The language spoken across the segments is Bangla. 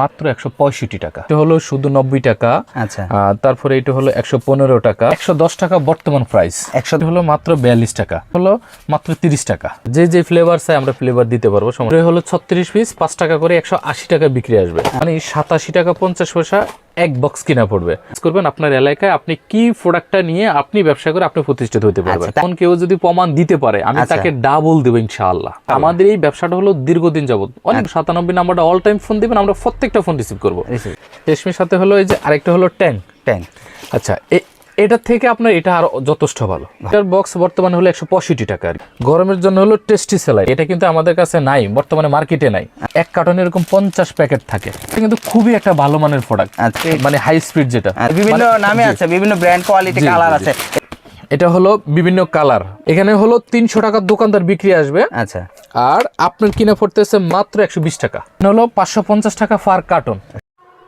মাত্র একশো পঁয়ষট্টি টাকা। এটা হলো শুধু নব্বই টাকা। আচ্ছা। তারপরে এটা হলো একশো পনেরো টাকা। একশো দশ টাকা বর্তমান প্রাইস একশো হলো মাত্র বিয়াল্লিশ টাকা। হলো মাত্র তিরিশ টাকা। যে যে ফ্লেভার চাই আমরা ফ্লেভার দিতে পারব সময় হলো ছত্রিশ পিস পাঁচ টাকা করে একশো আশি টাকা বিক্রি আসবে। মানে সাতাশি টাকা পঞ্চাশ পয়সা এক বক্স কিনা পড়বে। করবেন আপনার এলাকায় আপনি কি প্রোডাক্টটা নিয়ে আপনি ব্যবসা করে আপনি প্রতিষ্ঠিত হতে পারবেন। এখন তখন কেউ যদি প্রমাণ দিতে পারে আমি আচ্ছা। তাকে ডাবল দেবো ইনশাআল্লাহ। আমাদের এই ব্যবসাটা হলো দীর্ঘদিন যাবত অনেক সাতানব্বই নাম্বারটা অল টাইম ফোন দিবেন আমরা প্রত্যেকটা ফোন রিসিভ করব। রেশমির সাথে হলো এই যে আরেকটা হলো ট্যাঙ্ক ট্যাঙ্ক আচ্ছা এ- এটার থেকে আপনার এটা আরও যথেষ্ট ভালো। এটার বক্স বর্তমানে হলো একশো পঁয়ষট্টি টাকা আর গরমের জন্য হলো টেস্টি সেলাই এটা কিন্তু আমাদের কাছে নাই বর্তমানে মার্কেটে নাই। এক কার্টনে এরকম পঞ্চাশ প্যাকেট থাকে। এটা কিন্তু খুবই একটা ভালো মানের প্রোডাক্ট আচ্ছা। মানে হাই স্পিড যেটা। বিভিন্ন মানে- নামে আছে বিভিন্ন ব্র্যান্ড কোয়ালিটি কালার আছে। এটা হলো বিভিন্ন কালার এখানে হলো তিনশো টাকার দোকানদার বিক্রি আসবে। আচ্ছা। আর আপনার কিনা পড়তেছে মাত্র একশো বিশ টাকা। এটা হলো পাঁচশো পঞ্চাশ টাকা ফার কার্টন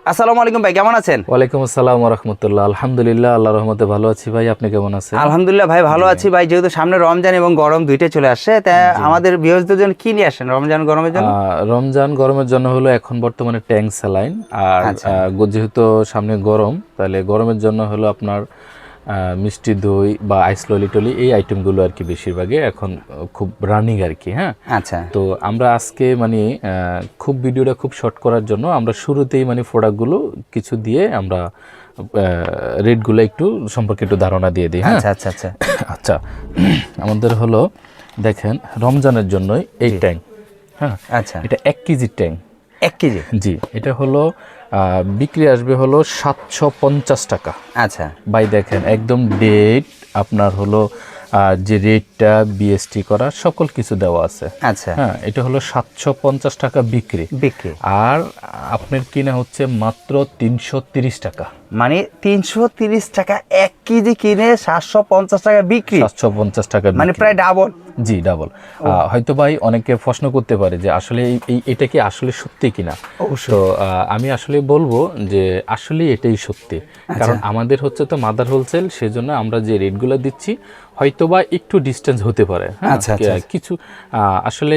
আসসালামু আলাইকুম ভাই কেমন আছেন? ওয়ালাইকুম আসসালাম রহমতুল্লাহ আলহামদুলিল্লাহ আল্লাহ রহমতে ভালো আছি ভাই। আপনি কেমন আছেন? আলহামদুলিল্লাহ ভাই ভালো আছি ভাই। যেহেতু সামনে রমজান এবং গরম দুইটাই চলে আসছে তা আমাদের বিহজদের জন্য কি নিয়ে আসেন রমজান গরমের জন্য? রমজান গরমের জন্য হলো এখন বর্তমানে ট্যাঙ্ক স্যালাইন আর আচ্ছা। যেহেতু সামনে গরম তাহলে গরমের জন্য হলো আপনার মিষ্টি দই বা আইস ললি টলি এই আইটেমগুলো আর কি বেশিরভাগই এখন খুব রানিং আর কি হ্যাঁ? আচ্ছা। তো আমরা আজকে মানে খুব ভিডিওটা খুব শর্ট করার জন্য আমরা শুরুতেই মানে প্রোডাক্টগুলো কিছু দিয়ে আমরা রেটগুলো একটু সম্পর্কে একটু ধারণা দিয়ে দিই হ্যাঁ? আচ্ছা আচ্ছা আচ্ছা। আচ্ছা। আমাদের হলো দেখেন রমজানের জন্যই এই ট্যাঙ্ক হ্যাঁ? আচ্ছা। এটা এক কেজির ট্যাঙ্ক এক কেজি? জি এটা হলো বিক্রি আসবে হলো সাতশো পঞ্চাশ টাকা। আচ্ছা। বাই দেখেন একদম ডেট আপনার হলো যে রেটটা বিএসটি করা সকল কিছু দেওয়া আছে। আচ্ছা। হ্যাঁ এটা হলো সাতশো পঞ্চাশ টাকা বিক্রি। বিক্রি। আর আপনার কিনা হচ্ছে মাত্র তিনশো তিরিশ টাকা। মানে তিনশো তিরিশ টাকা এক কেজি কিনে সাতশো পঞ্চাশ টাকা বিক্রি। সাতশো পঞ্চাশ টাকা মানে প্রায় ডাবল জি ডাবল হয়তো ভাই অনেকে প্রশ্ন করতে পারে যে আসলে এই- এটা কি আসলে সত্যি কিনা? তো আহ, আমি আসলে বলব যে আসলে এটাই সত্যি। আচ্ছা। কারণ আমাদের হচ্ছে তো মাদার হোলসেল সেজন্য আমরা যে রেটগুলো দিচ্ছি হয়তোবা একটু ডিস্টেন্স হতে পারে হ্যাঁ? আচ্ছা, আচ্ছা। কিছু আসলে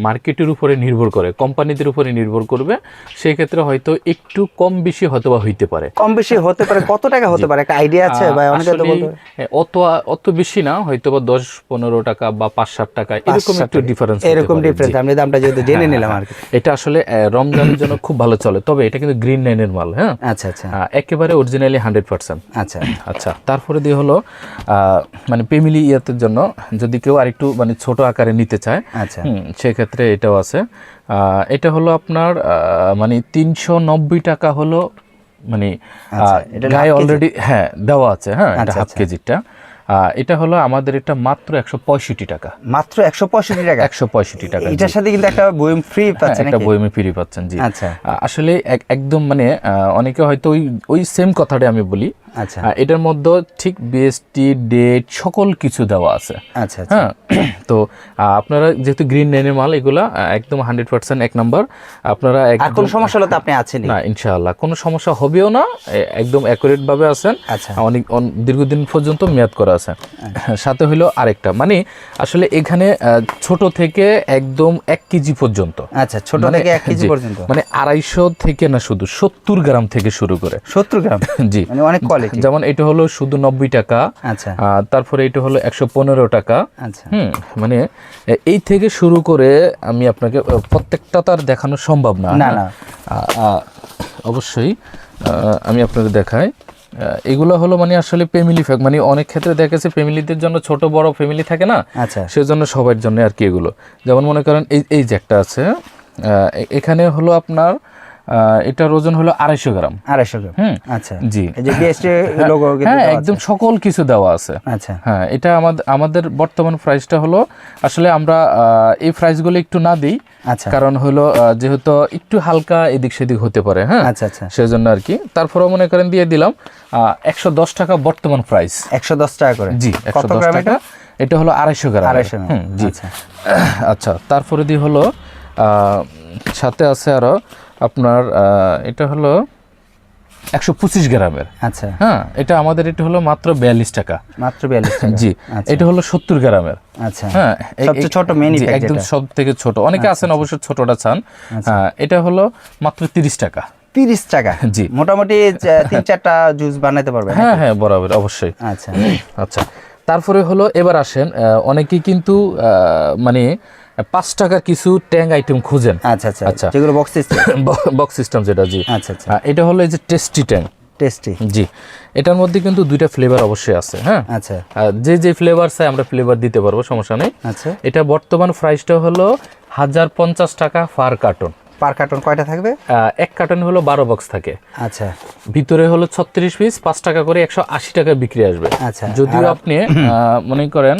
মার্কেটের উপরে নির্ভর করে কোম্পানিদের উপরে নির্ভর করবে সেই ক্ষেত্রে হয়তো একটু কম বেশি হয়তোবা হইতে পারে। কম বেশি হতে পারে কত টাকা হতে পারে? একটা আইডিয়া আছে ভাই অনেকে তো বলতে হ্যাঁ, অত অত বেশি না হয়তো বা দশ পনেরো টাকা বা পাঁচ সাত টাকা এরকম একটু ডিফারেন্স এরকম ডিফারেন্স আমি দামটা যেহেতু জেনে নিলাম আর এটা আসলে রমজানের জন্য খুব ভালো চলে তবে এটা কিন্তু গ্রিন লাইনের মাল হ্যাঁ? আচ্ছা আচ্ছা। একেবারে অরিজিনালি হান্ড্রেড পার্সেন্ট আচ্ছা। আচ্ছা তারপরে দিয়ে হলো আহ, মানে ফ্যামিলি ইয়াতের জন্য যদি কেউ আরেকটু মানে ছোট আকারে নিতে চায় আচ্ছা। সেক্ষেত্রে এটাও আছে। এটা হলো আপনার মানে তিনশো নব্বই টাকা হলো মানে আচ্ছা, এটা গায়ে অলরেডি হ্যাঁ দেওয়া আছে হ্যাঁ এটা আচ্ছা, হাফ আচ্ছা। কেজিটা। এটা হলো আমাদের এটা মাত্র একশো পঁয়ষট্টি টাকা। মাত্র একশো পঁয়ষট্টি টাকা? একশো পঁয়ষট্টি টাকা। এটার সাথে কিন্তু একটা বইম ফ্রি হ্যাঁ, পাচ্ছেন একটা বইমে ফিরে পাচ্ছেন জি। আচ্ছা। আসলে এক- একদম মানে অনেকে হয়তো ওই ওই সেম কথাটা আমি বলি। আচ্ছা। এটার মধ্যে ঠিক বিএসটি ডেট সকল কিছু দেওয়া আছে। আচ্ছা আচ্ছা। হ্যাঁ তো আপনারা যেহেতু গ্রিন লাইনের মাল এগুলা একদম হান্ড্রেড পার্সেন্ট এক নাম্বার আপনারা আর কোন সমস্যা হলে তো আপনি আছেনই। না ইনশাআল্লাহ কোনো সমস্যা হবেও না একদম অ্যাকুরেট ভাবে আছেন। আচ্ছা। অনেক দীর্ঘদিন পর্যন্ত মেয়াদ করা আছে। সাথে হইল আরেকটা মানে আসলে এখানে ছোট থেকে একদম এক কেজি পর্যন্ত। আচ্ছা ছোট মানে- থেকে এক কেজি পর্যন্ত। মানে আড়াইশো থেকে না শুধু সত্তর গ্রাম থেকে শুরু করে। সত্তর গ্রাম? জি। মানে অনেক কোয়ালিটি যেমন এটা হলো শুধু নব্বই টাকা আচ্ছা। তারপরে এটা হলো একশো পনেরো টাকা। আচ্ছা। হুম মানে এই থেকে শুরু করে আমি আপনাকে প্রত্যেকটা তার দেখানো সম্ভব না। না, অবশ্যই আমি আপনাকে দেখাই। এগুলো হলো মানে আসলে ফ্যামিলি ফ্যাক মানে অনেক ক্ষেত্রে দেখা গেছে ফ্যামিলিদের জন্য ছোট বড় ফ্যামিলি থাকে না আচ্ছা। সেজন্য সবার জন্য আর কি এগুলো। যেমন মনে করেন এই এই যে একটা আছে এখানে হলো আপনার এটার ওজন হলো আড়াইশো গ্রাম। আড়াইশো গ্রাম। হুম। আচ্ছা। জি। যে বিএসটি লোগো হ্যাঁ একদম সকল কিছু দেওয়া আছে। আচ্ছা। হ্যাঁ এটা আমাদের আমাদের বর্তমান প্রাইসটা হলো আসলে আমরা এই প্রাইসগুলো একটু না দিই। আচ্ছা। কারণ হলো যেহেতু একটু হালকা এদিক সেদিক হতে পারে হ্যাঁ। আচ্ছা আচ্ছা। সেজন্য আর কি। তারপরেও মনে করেন দিয়ে দিলাম একশো দশ টাকা বর্তমান প্রাইস একশো দশ টাকা করে। জি একশো দশ টাকা। এটা? হলো আড়াইশো গ্রাম। আড়াইশো গ্রাম। জি। আচ্ছা। আচ্ছা তারপরে দিয়ে হলো আহ, সাথে আছে আরও আপনার এটা হলো একশো পঁচিশ গ্রামের। আচ্ছা। হ্যাঁ এটা আমাদের এটা হলো মাত্র বিয়াল্লিশ টাকা। মাত্র বিয়াল্লিশ টাকা। জি আচ্ছা। এটা হলো সত্তর গ্রামের। আচ্ছা। হ্যাঁ ছোট pack একদম সব থেকে ছোট। অনেকে আছেন অবশ্য ছোটটা চান। হ্যাঁ, এটা হলো মাত্র তিরিশ টাকা। তিরিশ টাকা? জি। মোটামুটি তিন চারটা জুস বানাতে পারবে হ্যাঁ হ্যাঁ বরাবর অবশ্যই। আচ্ছা। আচ্ছা। তারপরে হলো এবার আসেন আহ, অনেকেই কিন্তু আহ, মানে পাঁচ টাকার কিছু ট্যাং আইটেম খুঁজেন। আচ্ছা আচ্ছা আচ্ছা। যেগুলো বক্স সিস্টেম বক্স সিস্টেম যেটা জি। আচ্ছা আচ্ছা। এটা হলো এই যে টেস্টি ট্যাং টেস্টি জি। এটার মধ্যে কিন্তু দুইটা ফ্লেভার অবশ্যই আছে হ্যাঁ? আচ্ছা। যে যে ফ্লেভার চাই আমরা ফ্লেভার দিতে পারব সমস্যা নেই। আচ্ছা। এটা বর্তমান প্রাইসটা হলো হাজার পঞ্চাশ টাকা পার কার্টন পার কার্টন কয়টা থাকবে? এক কার্টন হলো বারো বক্স থাকে। আচ্ছা। ভিতরে হলো ছত্রিশ পিস পাঁচ টাকা করে একশো আশি টাকা বিক্রি আসবে। আচ্ছা। যদিও আপনি মনে করেন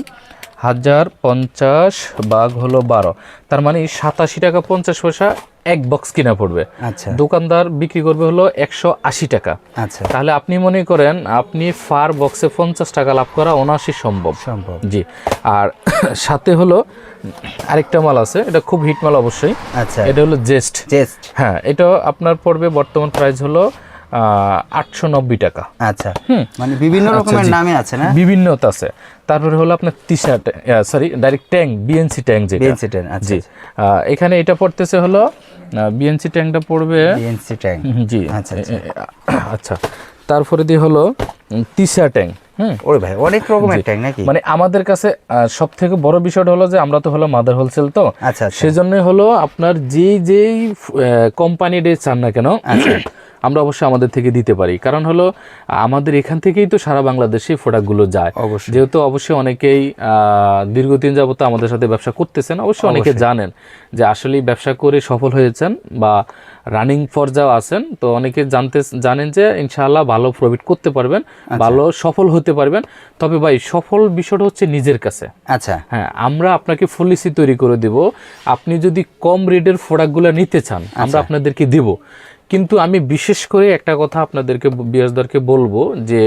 হাজার পঞ্চাশ বাঘ হলো বারো। তার মানে সাতাশি টাকা পঞ্চাশ পয়সা এক বক্স কিনা পড়বে। আচ্ছা। দোকানদার বিক্রি করবে হলো একশো আশি টাকা। আচ্ছা। তাহলে আপনি মনে করেন আপনি ফার বক্সে পঞ্চাশ টাকা লাভ করা অনাশি সম্ভব। সম্ভব। জি। আর সাথে হলো আরেকটা মাল আছে এটা খুব হিট মাল অবশ্যই। আচ্ছা। এটা হলো জেস্ট জেস্ট হ্যাঁ এটা আপনার পড়বে বর্তমান প্রাইস হলো আটশো নব্বই টাকা। আচ্ছা। মানে বিভিন্ন আচ্ছা, রকমের। নামে আছে না? বিভিন্নতা আছে। তারপরে হলো আপনার T shirt sorry direct tank BNC tank যেটা। বিএনসি টেন আচ্ছা জি। এখানে এটা পড়তেছে হলো বিএনসি ট্যাঙ্কটা পড়বে বিএনসি ট্যাঙ্ক জি। আচ্ছা, আচ্ছা। তারপরে দিয়ে হলো তিসা ট্যাঙ্ক ওরে ভাই অনেক রকমের ট্যাঙ্ক নাকি? মানে আমাদের কাছে সব থেকে বড় বিষয়টা হলো যে আমরা তো হলো মাদার হোলসেল তো। আচ্ছা আচ্ছা। সেজন্য হলো আপনার যেই যেই কোম্পানির চান না কেন আচ্ছা। আমরা অবশ্যই আমাদের থেকে দিতে পারি। কারণ হলো আমাদের এখান থেকেই তো সারা বাংলাদেশে প্রোডাক্টগুলো যায়। অবশ্যই। যেহেতু অবশ্যই অনেকেই আহ, দীর্ঘদিন যাবত আমাদের সাথে ব্যবসা করতেছেন অবশ্যই অনেকে জানেন যে আসলে ব্যবসা করে সফল হয়েছেন বা রানিং পর্যায়ে আছেন তো অনেকে জানতে জানেন যে ইনশাআল্লাহ ভালো প্রফিট করতে পারবেন আচ্ছা। ভালো সফল হতে পারবেন। তবে ভাই সফল বিষয়টা হচ্ছে নিজের কাছে। আচ্ছা। হ্যাঁ আমরা আপনাকে পলিসি তৈরি করে দেব। আপনি যদি কম রেটের প্রোডাক্টগুলো নিতে চান আমরা আচ্ছা। আপনাদেরকে দেব। কিন্তু আমি বিশেষ করে একটা কথা আপনাদেরকে বিয়াসদারকে বলব যে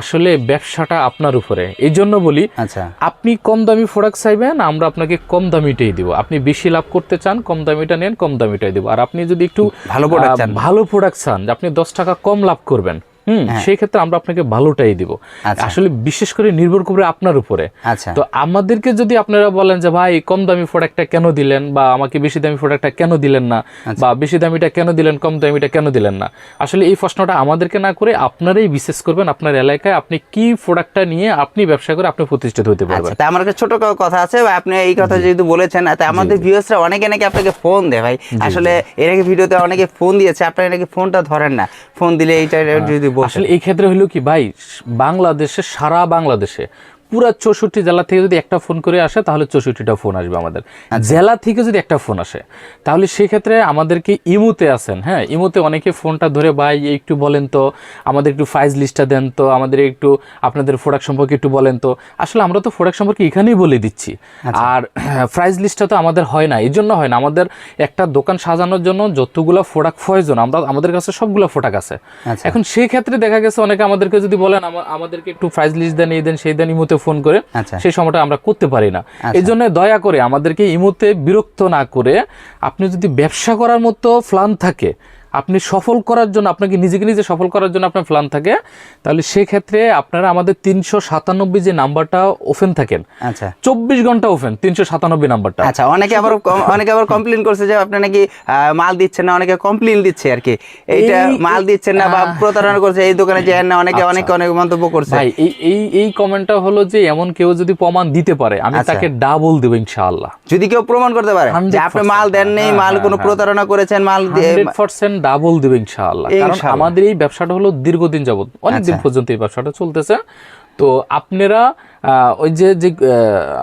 আসলে ব্যবসাটা আপনার উপরে। এই জন্য বলি আচ্ছা। আপনি কম দামি প্রোডাক্ট চাইবেন আমরা আপনাকে কম দামিটাই দিব। আপনি বেশি লাভ করতে চান কম দামিটা নেন কম দামিটাই দিব। আর আপনি যদি একটু ভালো প্রোডাক্ট ভালো প্রোডাক্ট চান আপনি দশ টাকা কম লাভ করবেন হুম সেই ক্ষেত্রে আমরা আপনাকে ভালোটাই দিব। আচ্ছা। আসলে বিশেষ করে নির্ভর করবে আপনার উপরে। আচ্ছা। তো আমাদেরকে যদি আপনারা বলেন যে ভাই কম দামি প্রোডাক্টটা কেন দিলেন? বা আমাকে বেশি দামি প্রোডাক্টটা কেন দিলেন না? আচ্ছা। বা বেশি দামিটা কেন দিলেন কম দামিটা কেন দিলেন না? আসলে এই প্রশ্নটা আমাদেরকে না করে আপনারাই বিশেষ করবেন আপনার এলাকায় আপনি কি প্রোডাক্টটা নিয়ে আপনি ব্যবসা করে আপনি প্রতিষ্ঠিত হতে পারবেন। আচ্ছা তা আমার একটা ছোট কথা আছে ভাই, আপনি এই কথা যেহেতু বলেছেন তা আমাদের ভিউয়ার্সরা অনেকে নাকি আপনাকে ফোন দেয় ভাই। আসলে এর আগে ভিডিওতে অনেকে ফোন দিয়েছে আপনারা নাকি ফোনটা ধরেন না। ফোন দিলে এইটা যদি বলছেন আসলে এই ক্ষেত্রে হলো কি ভাই বাংলাদেশে সারা বাংলাদেশে পুরা চৌষট্টি জেলা থেকে যদি একটা ফোন করে আসে তাহলে চৌষট্টিটা ফোন আসবে আমাদের। জেলা থেকে যদি একটা ফোন আসে তাহলে সেক্ষেত্রে আমাদেরকে ইমুতে আছেন হ্যাঁ? ইমুতে অনেকে ফোনটা ধরে ভাই একটু বলেন তো আমাদের একটু প্রাইস লিস্টটা দেন তো আমাদের একটু আপনাদের প্রোডাক্ট সম্পর্কে একটু বলেন তো। আসলে আমরা তো প্রোডাক্ট সম্পর্কে এখানেই বলে দিচ্ছি। আর প্রাইস লিস্টটা তো আমাদের হয় না এই জন্য হয় না। আমাদের একটা দোকান সাজানোর জন্য যতগুলো প্রোডাক্ট প্রয়োজন আমরা আমাদের কাছে সবগুলো প্রোডাক্ট আছে। আচ্ছা। এখন সেই ক্ষেত্রে দেখা গেছে অনেকে আমাদেরকে যদি বলেন আমাদেরকে একটু প্রাইস লিস্ট দেন এই দেন সেই দেন ইমোতে ফোন করে আচ্ছা। সেই সময়টা আমরা করতে পারি না। এই জন্য দয়া করে আমাদেরকে ইমোতে বিরক্ত না করে আপনি যদি ব্যবসা করার মতো প্ল্যান থাকে আপনি সফল করার জন্য আপনাকে নিজেকে নিজে সফল করার জন্য আপনার প্ল্যান থাকে তাহলে সেক্ষেত্রে আপনারা আমাদের তিনশো সাতানব্বই যে নাম্বারটা ওপেন থাকেন আচ্ছা চব্বিশ ঘণ্টা ওপেন তিনশো সাতানব্বই নাম্বারটা আচ্ছা অনেকে আবার অনেকে আবার কমপ্লেন করছে যে আপনি নাকি মাল দিচ্ছেন না অনেকে কমপ্লেন দিচ্ছে আর কি এইটা মাল দিচ্ছেন না বা প্রতারণা করছে এই দোকানে যায় না অনেকে আচ্ছা। অনেকে অনেক মন্তব্য করছে ভাই এই এই এই কমেন্টটা হলো যে এমন কেউ যদি প্রমাণ দিতে পারে আমি আচ্ছা। তাকে ডাবল দেবো ইনশাআল্লাহ যদি কেউ প্রমাণ করতে পারে যে আপনি মাল দেন নেই হ্যাঁ, মাল হ্যাঁ, কোনো হ্যাঁ। প্রতারণা করেছেন মাল দিয়ে হান্ড্রেড পার্সেন্ট ডাবল দেবে ইনশাআল্লাহ। কারণ আমাদের এই ব্যবসাটা হলো দীর্ঘদিন যাবত অনেক দিন আচ্ছা। পর্যন্ত এই ব্যবসাটা চলতেছে। তো আপনারা ওই যে যে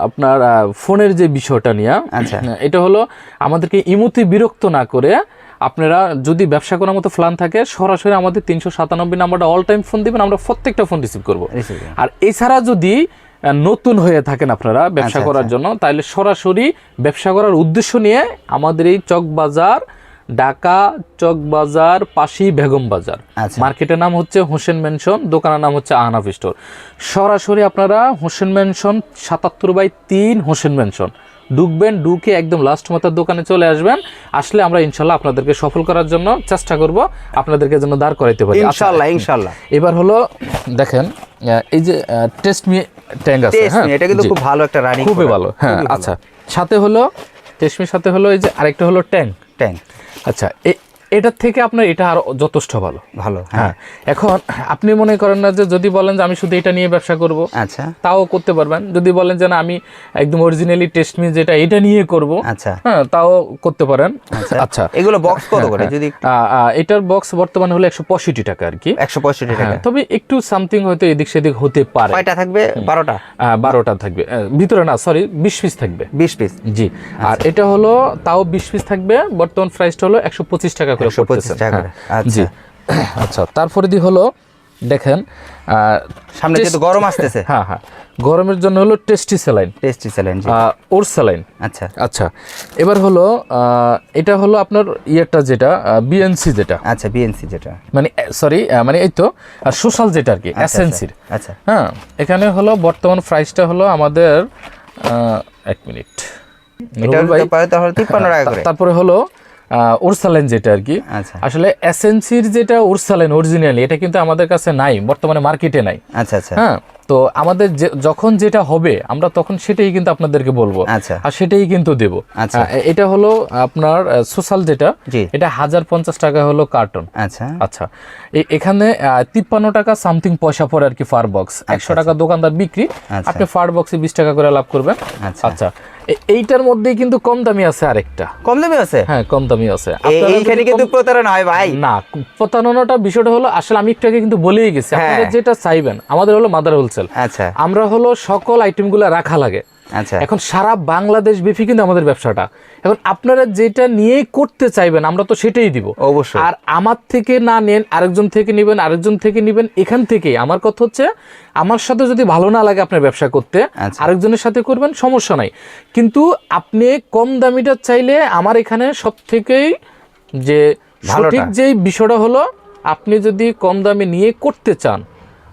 আপনার ফোনের যে বিষয়টা নিয়ে আচ্ছা। এটা হলো আমাদেরকে ইমতি বিরক্ত না করে আপনারা যদি ব্যবসা করার মতো প্ল্যান থাকে সরাসরি আমাদের তিনশো সাতানব্বই নাম্বারটা অল টাইম ফোন দিবেন আমরা প্রত্যেকটা ফোন রিসিভ করব। আর এছাড়া যদি নতুন হয়ে থাকেন আপনারা ব্যবসা আচ্ছা, করার জন্য তাহলে সরাসরি ব্যবসা করার উদ্দেশ্য নিয়ে আমাদের এই চক বাজার ঢাকা চক বাজার পাশেই বেগম বাজার। আচ্ছা। মার্কেটের নাম হচ্ছে হোসেন মেনশন দোকানের নাম হচ্ছে আহনাফ স্টোর। সরাসরি আপনারা হোসেন মেনশন সাতাত্তর বাই তিন হোসেন মেনশন ঢুকবেন ঢুকে একদম লাস্ট মাথার দোকানে চলে আসবেন। আসলে আমরা ইনশাল্লাহ আপনাদেরকে সফল করার জন্য চেষ্টা করব আপনাদেরকে জন্য দাঁড় করাইতে পারি। আচ্ছা, ইনশাল্লাহ ইনশাল্লাহ। এবার হলো দেখেন এই যে টেস্ট মি ট্যাঙ্ক আছে হ্যাঁ? এটা কিন্তু খুব ভালো একটা রানিং খুবই ভালো হ্যাঁ আচ্ছা। সাথে হলো টেস্টমির সাথে হলো এই যে আরেকটা হলো ট্যাঙ্ক ট্যাঙ্ক আচ্ছা এটার থেকে আপনার এটা আরও যথেষ্ট ভালো। ভালো হ্যাঁ। হ্যাঁ। এখন আপনি মনে করেন না যে যদি বলেন যে আমি শুধু এটা নিয়ে ব্যবসা করব আচ্ছা। তাও করতে পারবেন। যদি বলেন যে না আমি একদম অরিজিনালি টেস্ট মি যেটা এটা নিয়ে করব আচ্ছা। হ্যাঁ তাও করতে পারেন। আচ্ছা। এগুলো বক্স কত করে? যদি আ, আ, এটার বক্স বর্তমানে হলো একশো পঁয়ষট্টি টাকা আর কি। একশো পঁয়ষট্টি টাকা। হ্যাঁ, তবে একটু সামথিং হয়তো এদিক সেদিক হতে পারে। কয়টা থাকবে? বারোটা? বারোটা থাকবে। ভিতরে না সরি বিশ পিস থাকবে। বিশ পিস জি। আর এটা হলো তাও বিশ পিস থাকবে। বর্তমান প্রাইসটা হলো একশো পঁচিশ টাকা করে 125 পড়তেছে টাকা করে, হ্যাঁ, আচ্ছা। জি। আচ্ছা তারপরে দি হলো দেখেন সামনে যেহেতু গরম আসতেছে। হ্যাঁ হ্যাঁ। গরমের জন্য হলো টেস্টি স্যালাইন। টেস্টি চ্যালেঞ্জ ওর স্যালাইন। আচ্ছা। আচ্ছা। এবার হলো এটা হলো আপনার ইয়েটা যেটা বিএনসি যেটা। আচ্ছা বিএনসি যেটা। মানে সরি মানে এই তো সোশ্যাল যেটা আর কি আচ্ছা, এসেন্সির আচ্ছা। হ্যাঁ এখানে হলো বর্তমান প্রাইসটা হলো আমাদের এক মিনিট। তা- তারপরে হলো ওরসালাইন যেটা আর কি। আচ্ছা। আসলে এসেন্সির যেটা ওরসালাইন অরিজিনালি এটা কিন্তু আমাদের কাছে নাই বর্তমানে মার্কেটে নাই। আচ্ছা আচ্ছা। হ্যাঁ তো আমাদের যখন যেটা হবে আমরা তখন সেটাই কিন্তু আপনাদেরকে বলব। আচ্ছা। আর সেটাই কিন্তু দেব। আচ্ছা। এটা হলো আপনার সোশ্যাল যেটা। এটা হাজার পঞ্চাশ টাকা হলো কার্টন আচ্ছা। আচ্ছা। এখানে তিপ্পান্ন টাকা সামথিং পয়সা পড়ে আর কি ফার বক্স একশো টাকা দোকানদার বিক্রি আচ্ছা। আপনি ফার বক্সে বিশ টাকা করে লাভ করবেন। আচ্ছা। এইটার মধ্যে কিন্তু কম দামি আছে আরেকটা। কম দামি আছে? হ্যাঁ কম দামি আছে। এখানে এইখানে কিন্তু প্রতারণা হয় ভাই। না প্রতারণাটা বিষয়টা হলো আসলে আমি একটু আগে কিন্তু বলেই গেছি হ্যাঁ। আপনারা যেটা চাইবেন আমাদের হলো মাদার হোলসেল আচ্ছা। আমরা হলো সকল আইটেমগুলো রাখা লাগে। আচ্ছা। এখন সারা বাংলাদেশ ব্যাপী কিন্তু আমাদের ব্যবসাটা। এখন আপনারা যেটা নিয়ে করতে চাইবেন আমরা তো সেটাই দিব। অবশ্যই। আর আমার থেকে না নেন আরেকজন থেকে নেবেন আরেকজন থেকে নেবেন এখান থেকে আমার কথা হচ্ছে আমার সাথে যদি ভালো না লাগে আপনার ব্যবসা করতে আচ্ছা। আরেকজনের সাথে করবেন সমস্যা নাই। কিন্তু আপনি কম দামিটা চাইলে আমার এখানে সব থেকেই যে সঠিক যেই বিষয়টা হলো আপনি যদি কম দামে নিয়ে করতে চান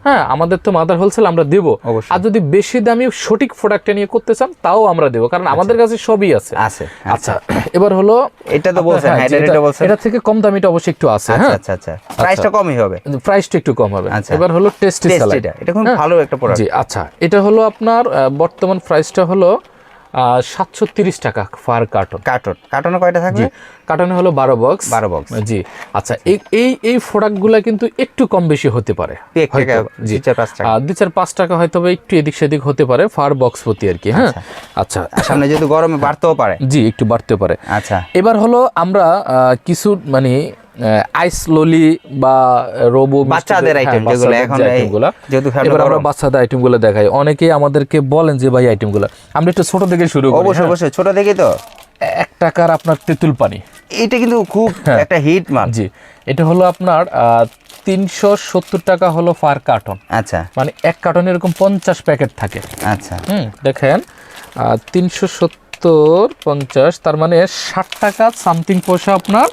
হ্যাঁ আমাদের তো মাদার হোলসেল আমরা দেব। আর যদি বেশি দামি সঠিক প্রোডাক্টটা নিয়ে করতে চান তাও আমরা দেব কারণ আমাদের কাছে সবই আছে। আছে আচ্ছা এবার হলো এটা তো বলছেন হ্যাঁ, হ্যাঁ এটা এটা- বলছেন। এটা থেকে কম দামিটা অবশ্যই একটু আছে আচ্ছা হ্যাঁ। আচ্ছা আচ্ছা। প্রাইসটা কমই হবে। প্রাইসটা একটু কম হবে। আচ্ছা। এবার হলো টেস্টি স্যালাড এটা এটা খুব ভালো একটা প্রোডাক্ট জি আচ্ছা। এটা হলো আপনার বর্তমান প্রাইসটা হলো সাতশো তিরিশ টাকা ফার কার্টন। কার্টন। কার্টনে কয়টা থাকবে? কার্টনে হলো বারো বক্স। 12 box। জি আচ্ছা এই এই এই প্রোডাক্টগুলো কিন্তু একটু কম বেশি হতে পারে। জি। দুই চার পাঁচ টাকা। হয়তো একটু এদিক সেদিক হতে পারে ফার বক্স প্রতি আর কি হ্যাঁ? আচ্ছা। সামনে যেহেতু গরমে বাড়তেও পারে। জি একটু বাড়তে পারে। আচ্ছা। এবার হলো আমরা কিছু মানে আইস ললি বা রোবো বাচ্চাদের item হ্যাঁ, যেগুলো এখন যেহেতু এবার আমরা বাচ্চাদের আইটেমগুলো দেখাই। অনেকেই আমাদেরকে বলেন যে ভাই আইটেমগুলো আমরা একটু ছোট থেকে শুরু করি অবশ্যই হ্যাঁ? অবশ্যই ছোট দেখি তো। এক টাকার আপনার তেঁতুল পানি। এটা কিন্তু খুব হ্যাঁ। একটা হিট মাল জি। এটা হলো আপনার তিনশো সত্তর টাকা হলো পার কার্টন আচ্ছা। মানে এক কার্টনে এরকম পঞ্চাশ প্যাকেট থাকে। আচ্ছা। হুম দেখেন তিনশো সত্তর পঞ্চাশ তার মানে ষাট টাকা সামথিং পয়সা আপনার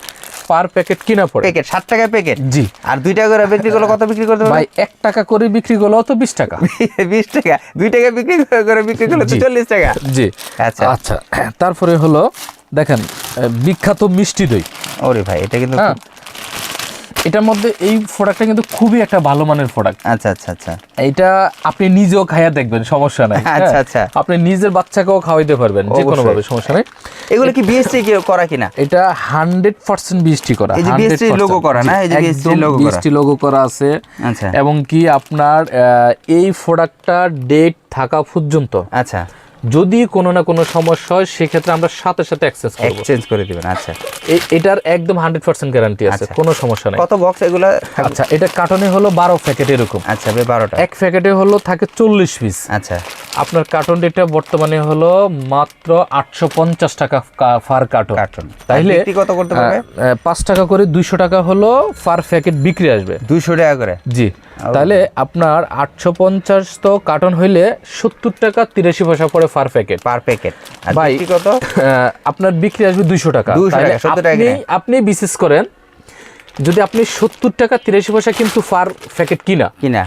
পার প্যাকেট কিনা পড়ে। প্যাকেট ষাট টাকা প্যাকেট? জি। আর দুই টাকা করে বিক্রি করলে কত বিক্রি করতে ভাই এক টাকা করে বিক্রি করলে তো বিশ টাকা। বিশ টাকা। দুই টাকা বিক্রি করে- করে বিক্রি করলে তো। চল্লিশ টাকা। জি। আচ্ছা। আচ্ছা। তারপরে হলো দেখেন বিখ্যাত মিষ্টি দই। ওরে ভাই এটা কিন্তু হ্যাঁ। এটার মধ্যে এই প্রোডাক্টটা কিন্তু খুবই একটা ভালো মানের প্রোডাক্ট আচ্ছা আচ্ছা আচ্ছা। এইটা আপনি নিজেও খাইয়া দেখবেন সমস্যা নাই আচ্ছা, হ্যাঁ? আচ্ছা। আপনি নিজের বাচ্চাকেও খাওয়াইতে পারবেন যে কোনো ভাবে সমস্যা নাই। এগুলো কি বিএসটি কি করা কিনা? এটা হান্ড্রেড পার্সেন্ট বিএসটি করা এই যে BST 100% করা না? এই যে BST logo করা। বিএসটি লোগো করা। আছে। আচ্ছা। এবং কি আপনার এই প্রোডাক্টটা ডেট থাকা পর্যন্ত আচ্ছা। যদি কোনো না কোনো সমস্যা হয় সেক্ষেত্রে আমরা সাথে সাথে অ্যাক্সেস করব। এক্সচেঞ্জ করে দিবেন আচ্ছা। এটার একদম হান্ড্রেড পার্সেন্ট গ্যারান্টি আছে আচ্ছা। কোনো সমস্যা নেই। কত বক্স এগুলো আচ্ছা এটা কার্টনে হলো বারো প্যাকেট এরকম। আচ্ছা বে বারোটা। এক প্যাকেটে হলো থাকে চল্লিশ পিস আচ্ছা। আপনার কার্টন রেটটা বর্তমানে হলো মাত্র আটশো পঞ্চাশ টাকা ফার কার্টন কার্টন তাইলে বিক্রি কত করতে পারবে? পাঁচ টাকা করে দুইশো টাকা হলো ফার প্যাকেট বিক্রি আসবে। দুইশো টাকা করে? জি। তাহলে আপনার আটশো পঞ্চাশ তো কার্টন হইলে সত্তর টাকা তিরাশি পয়সা পরে পার প্যাকেট। Per packet. ভাই কত? আপনার বিক্রি আসবে দুইশো টাকা। 200 টাকা, আপনি আপনি বিশেষ করেন যদি আপনি সত্তর টাকা তিরাশি পয়সা কিন্তু পার প্যাকেট কিনা কিনা?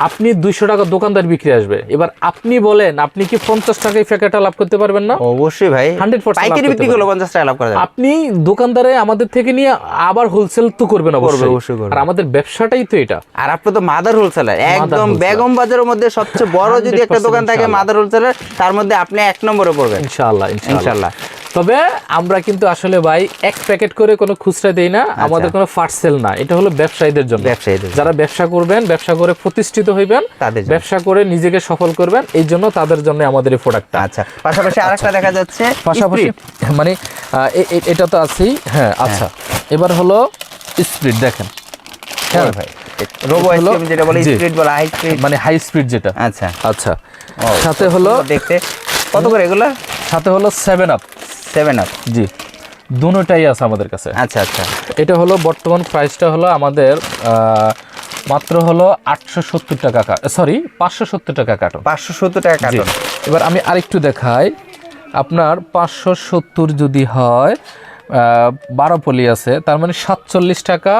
আপনি দুইশো টাকা দোকানদার বিক্রি আসবে। এবার আপনি বলেন আপনি কি পঞ্চাশ টাকায় প্যাকেটটা লাভ করতে পারবেন না? অবশ্যই ভাই। 100% পাইকারি লাভ বিক্রি করলে পঞ্চাশ টাকা লাভ করা আপনি দোকানদারে আমাদের থেকে নিয়ে আবার হোলসেল তো করবেন অবশ্যই। অবশ্যই। আর আমাদের ব্যবসাটাই তো এটা। আর আপনি তো মাদার হোলসেলার একদম বেগম বাজারের মধ্যে সবচেয়ে বড় যদি একটা দোকান থাকে মাদার হোলসেলার তার মধ্যে আপনি এক নম্বরে পড়বেন। ইনশাআল্লাহ। ইনশাআল্লাহ। তবে আমরা কিন্তু আসলে ভাই এক প্যাকেট করে কোনো খুচরা দেই না আমাদের কোনো পার্সেল না। এটা হলো ব্যবসায়ীদের জন্য। আচ্ছা। ব্যবসায়ীদের যারা ব্যবসা করবেন ব্যবসা করে প্রতিষ্ঠিত হইবেন তাদের ব্যবসা করে নিজেকে সফল করবেন এই জন্য তাদের জন্য আমাদের এই প্রোডাক্টটা আচ্ছা পাশাপাশি আরেকটা দেখা যাচ্ছে। পাশাপাশি মানে এটা তো আছেই। হ্যাঁ আচ্ছা। এবার হলো স্পিড দেখেন। হ্যাঁ। ভাই। রোবো আইসক্রিম যেটা বলে স্পিড বলা হাই স্পিড মানে হাই স্পিড যেটা। আচ্ছা। আচ্ছা। সাথে হলো দেখতে। কত করে এগুলো? সাথে হলো সেভেন আপ সেভেন আপ জি। দুটোটাই আছে আমাদের কাছে। আচ্ছা আচ্ছা। এটা হলো বর্তমান প্রাইসটা হলো আমাদের মাত্র হলো আটশো সত্তর টাকা সরি পাঁচশো সত্তর টাকা কার্টন পাঁচশো সত্তর টাকা কার্টন এবার আমি আরেকটু দেখাই। আপনার পাঁচশো সত্তর যদি হয় বারো পলি আছে তার মানে সাতচল্লিশ টাকা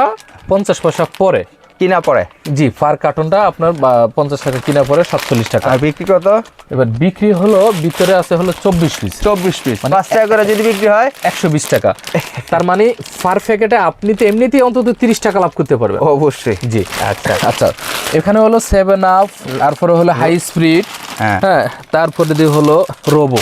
পঞ্চাশ পয়সা পরে। কিনা পড়ে? জি ফার কার্টনটা আপনার পঞ্চাশ টাকা কিনা পরে সাতচল্লিশ টাকা। আর বিক্রি কত? এবার বিক্রি হলো ভিতরে আছে হলো চব্বিশ পিস। চব্বিশ পিস। মানে পাঁচ টাকা করে যদি বিক্রি হয়? একশো বিশ টাকা। তার মানে ফার প্যাকেটে আপনি তো এমনিতেই অন্তত তিরিশ টাকা লাভ করতে পারবেন। অবশ্যই। জি আচ্ছা। আচ্ছা। এখানে হলো সেভেন আপ তারপরে হলো হাই স্পিড হ্যাঁ। হ্যাঁ তারপরে দিয়ে হলো রোবো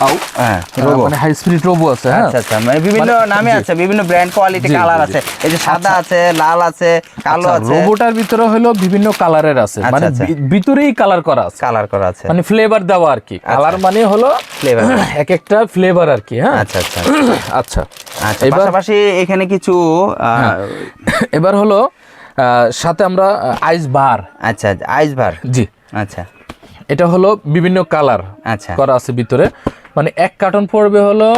আউ হ্যাঁ মানে হাই স্পিড রোবো আছে হ্যাঁ? আচ্ছা আচ্ছা মানে বিভিন্ন মানে- নামে। আছে বিভিন্ন ব্র্যান্ড কোয়ালিটি কালার আছে। এই যে সাদা আছে লাল আছে কালো আচ্ছা, আছে। রোবোটার ভিতরে হলো বিভিন্ন কালারের আছে। আচ্ছা, মানে আচ্ছা। ভিতরেই কালার করা আছে। কালার করা আছে। মানে ফ্লেভার দেওয়া আর কি। কালার মানে হলো Flavor। এক একটা ফ্লেভার আর কি হ্যাঁ? আচ্ছা আচ্ছা। আচ্ছা। আচ্ছা পাশাপাশি এখানে কিছু এবার হলো সাথে আমরা আইস বার আচ্ছা আইস ভার জি। আচ্ছা। এটা হলো বিভিন্ন কালার আচ্ছা। করা আছে ভিতরে। মানে এক কার্টন পড়বে হলো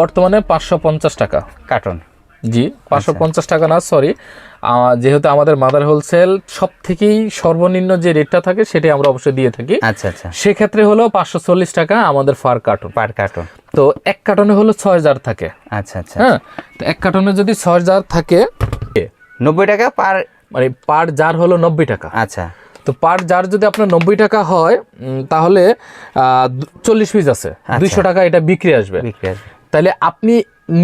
বর্তমানে পাঁচশো পঞ্চাশ টাকা। কার্টন? জি পাঁচশো পঞ্চাশ টাকা না সরি যেহেতু আমাদের মাদার হোলসেল সব থেকেই সর্বনিম্ন যে রেটটা থাকে সেটাই আমরা অবশ্যই দিয়ে থাকি। আচ্ছা আচ্ছা। সেক্ষেত্রে হলো পাঁচশো চল্লিশ টাকা আমাদের পার কার্টন। পার কার্টন। তো এক কার্টনে হলো ছয় হাজার থাকে। আচ্ছা আচ্ছা। হ্যাঁ তো এক কার্টনে যদি ছয় হাজার থাকে নব্বই টাকা পার মানে পার জার হলো নব্বই টাকা। আচ্ছা। তো পার জার যদি আপনার নব্বই টাকা হয় তাহলে চল্লিশ পিস আছে। দুইশো টাকা এটা বিক্রি আসবে। আসবে। তাহলে আপনি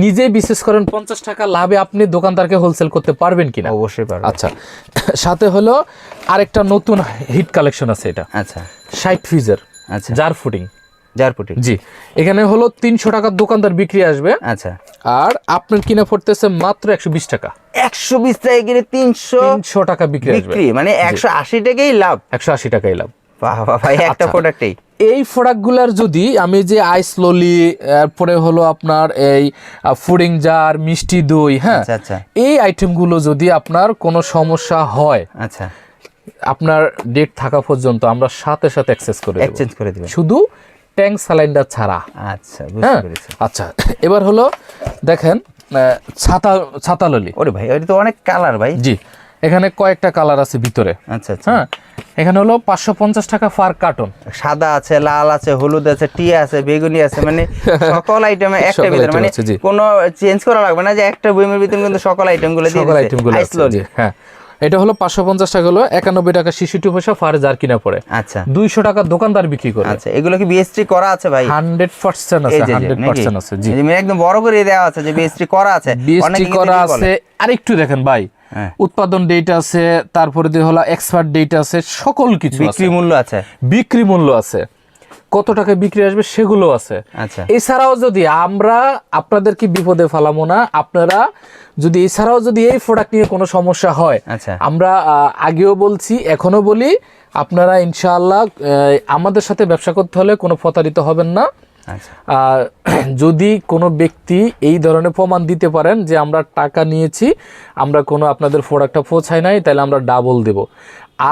নিজে বিশেষ করেন পঞ্চাশ টাকা লাভে আপনি দোকানদারকে হোলসেল করতে পারবেন কিনা? অবশ্যই পারবেন। আচ্ছা সাথে হলো আরেকটা নতুন হিট কালেকশন আছে এটা। আচ্ছা। ষাট ফিজের আচ্ছা। জার ফুটিং জারপুটি। জি। এখানে হলো তিনশো টাকার দোকানদার বিক্রি আসবে। আচ্ছা। আর আপনার কিনা পড়তেছে মাত্র একশো বিশ টাকা। একশো বিশ টাকা কিনে তিনশো তিনশো টাকা বিক্রি বিক্রি মানে একশো আশি টাকাই লাভ। একশো আশি টাকাই লাভ। ভাই একটা আচ্ছা। প্রোডাক্টেই এই প্রোডাক্টগুলোর যদি আমি যে আইস ললি এরপরে হলো আপনার এই ফুডিং জার মিষ্টি দই হ্যাঁ? আচ্ছা আচ্ছা। এই আইটেমগুলো যদি আপনার কোনো সমস্যা হয় আচ্ছা। আপনার ডেট থাকা পর্যন্ত আমরা সাথে সাথে অ্যাক্সেস করে দেব। এক্সচেঞ্জ করে দিবেন। শুধু ট্যাঙ্ক স্যালাইন্ডার ছাড়া। আচ্ছা হ্যাঁ? আচ্ছা এবার হলো দেখেন ছাতা ছাতা ললি। ওরে ভাই ওটা তো অনেক কালার ভাই। জি এখানে কয়েকটা কালার আছে ভিতরে। আচ্ছা আচ্ছা। হ্যাঁ এখানে হলো পাঁচশো পঞ্চাশ টাকা ফার কার্টন। সাদা আছে লাল আছে হলুদ আছে টিয়া আছে বেগুনি আছে মানে সকল আইটেম একটা ভিতরে মানে কোনো চেঞ্জ করা লাগবে না যে একটা বইমের ভিতরে কিন্তু সকল আইটেমগুলো দিয়ে সকল আইটেমগুলো হ্যাঁ। এটা হলো পাঁচশো পঞ্চাশ টাকা হলো একানব্বই টাকা শিশুটি পয়সা ফার জার কিনা পড়ে। আচ্ছা। দুইশো টাকা দোকানদার বিক্রি করে। আচ্ছা এগুলো কি বিএসটি করা আছে ভাই? হান্ড্রেড পার্সেন্ট আছে হান্ড্রেড পার্সেন্ট আছে জি। মানে একদম বড় করে দেওয়া আছে যে বিএসটি করা আছে। বিএসটি করা। আছে আরেকটু দেখেন ভাই হ্যাঁ। উৎপাদন ডেট আছে তারপরে দিয়ে হলো এক্সপার্ট ডেট আছে সকল কিছু বিক্রি মূল্য আছে। বিক্রি মূল্য আছে। কত টাকা বিক্রি আসবে সেগুলো আছে। আচ্ছা। এছাড়াও যদি আমরা আপনাদেরকে বিপদে ফেলামো না আপনারা যদি এছাড়াও যদি এই প্রোডাক্ট নিয়ে কোনো সমস্যা হয় আচ্ছা। আমরা আগেও বলছি এখনও বলি আপনারা ইনশাআল্লাহ আমাদের সাথে ব্যবসা করতে হলে কোনো প্রতারিত হবেন না। আচ্ছা। আর যদি কোনো ব্যক্তি এই ধরনের প্রমাণ দিতে পারেন যে আমরা টাকা নিয়েছি আমরা কোনো আপনাদের প্রোডাক্টটা পৌঁছায় নাই তাহলে আমরা ডাবল দেব।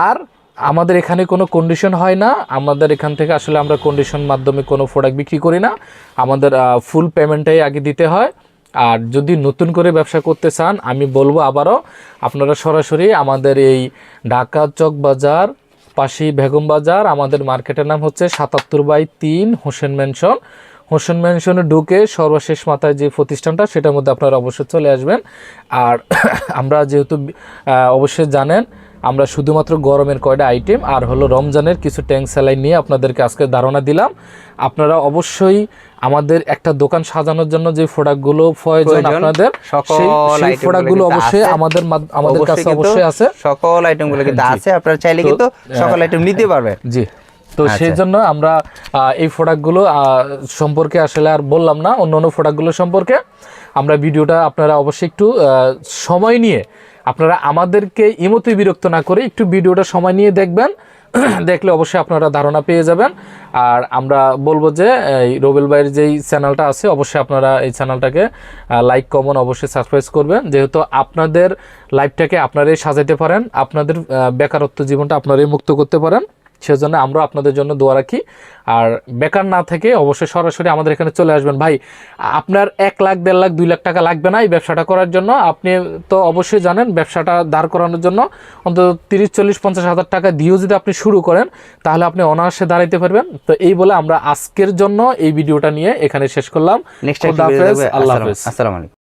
আর আমাদের এখানে কোনো কন্ডিশন হয় না আমাদের এখান থেকে আসলে আমরা কন্ডিশন মাধ্যমে কোনো প্রোডাক্ট বিক্রি করি না। আমাদের ফুল পেমেন্টটাই আগে দিতে হয়। আর যদি নতুন করে ব্যবসা করতে চান, আমি বলব আবারও, আপনারা সরাসরি আমাদের এই ঢাকা চক বাজার পাশেই বেগম বাজার, আমাদের মার্কেটের নাম হচ্ছে সাতাত্তর বাই তিন হোসেন ম্যানশন হোসেন ম্যানশনে ঢুকে সর্বশেষ মাথায় যে প্রতিষ্ঠানটা, সেটার মধ্যে আপনারা অবশ্যই চলে আসবেন। আর আমরা যেহেতু অবশ্যই জানেন আমরা শুধুমাত্র গরমের কয়টা আইটেম আর হলো রমজানের কিছু ট্যাঙ্ক স্যালাইন নিয়ে আপনাদেরকে আজকে ধারণা দিলাম। আপনারা অবশ্যই আমাদের একটা দোকান সাজানোর জন্য যে প্রোডাক্টগুলো প্রয়োজন আপনাদের সকল সেই প্রোডাক্টগুলো অবশ্যই আমাদের আমাদের কাছে অবশ্যই আছে। সকল আইটেমগুলো কিন্তু আছে। আপনারা চাইলে কিন্তু সকল আইটেম নিতে পারবেন। জি। তো আচ্ছা। সেই জন্য আমরা এই প্রোডাক্টগুলো আহ, সম্পর্কে আসলে আর বললাম না অন্য অন্য প্রোডাক্টগুলো সম্পর্কে। আমরা ভিডিওটা আপনারা অবশ্যই একটু সময় নিয়ে আপনারা আমাদেরকে ইমতে বিরক্ত না করে একটু ভিডিওটা সময় নিয়ে দেখবেন। দেখলে অবশ্যই আপনারা ধারণা পেয়ে যাবেন। আর আমরা বলব যে, এই রবেল ভাইয়ের যেই চ্যানেলটা আছে, অবশ্যই আপনারা এই চ্যানেলটাকে লাইক কমন অবশ্যই সাবস্ক্রাইব করবেন। যেহেতু আপনাদের লাইফটাকে আপনারাই সাজাইতে পারেন, আপনাদের বেকারত্ব জীবনটা আপনারাই মুক্ত করতে পারেন। সেজন্য আমরা আপনাদের জন্য দোয়া রাখি। আর বেকার না থেকে অবশ্যই সরাসরি আমাদের এখানে চলে আসবেন। ভাই আপনার এক লাখ দেড় লাখ দুই লাখ টাকা লাগবে না এই ব্যবসাটা করার জন্য। আপনি তো অবশ্যই জানেন ব্যবসাটা দাঁড় করানোর জন্য অন্তত তিরিশ চল্লিশ পঞ্চাশ হাজার টাকা দিয়েও যদি আপনি শুরু করেন তাহলে আপনি অনায়াসে দাঁড়াইতে পারবেন। তো এই বলে আমরা আজকের জন্য এই ভিডিওটা নিয়ে এখানে শেষ করলাম। আল্লাহ হাফেজ। আসসালামু আলাইকুম।